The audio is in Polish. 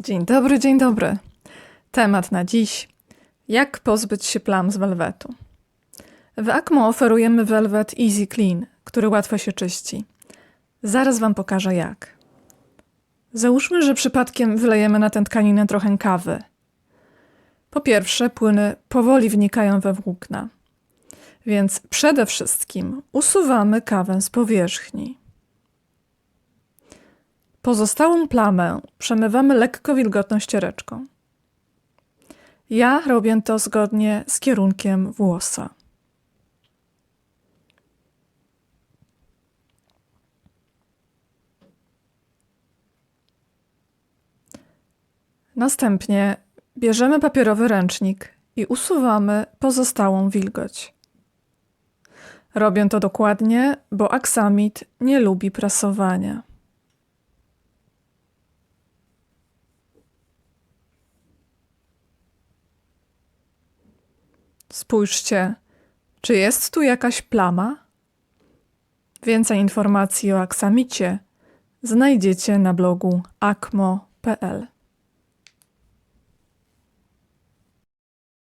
Dzień dobry, dzień dobry. Temat na dziś: jak pozbyć się plam z welwetu. W Acmo oferujemy welwet Easy Clean, który łatwo się czyści. Zaraz Wam pokażę jak. Załóżmy, że przypadkiem wylejemy na tę tkaninę trochę kawy. Po pierwsze, płyny powoli wnikają we włókna, więc przede wszystkim usuwamy kawę z powierzchni. Pozostałą plamę przemywamy lekko wilgotną ściereczką. Ja robię to zgodnie z kierunkiem włosa. Następnie bierzemy papierowy ręcznik i usuwamy pozostałą wilgoć. Robię to dokładnie, bo aksamit nie lubi prasowania. Spójrzcie, czy jest tu jakaś plama? Więcej informacji o aksamicie znajdziecie na blogu akmo.pl.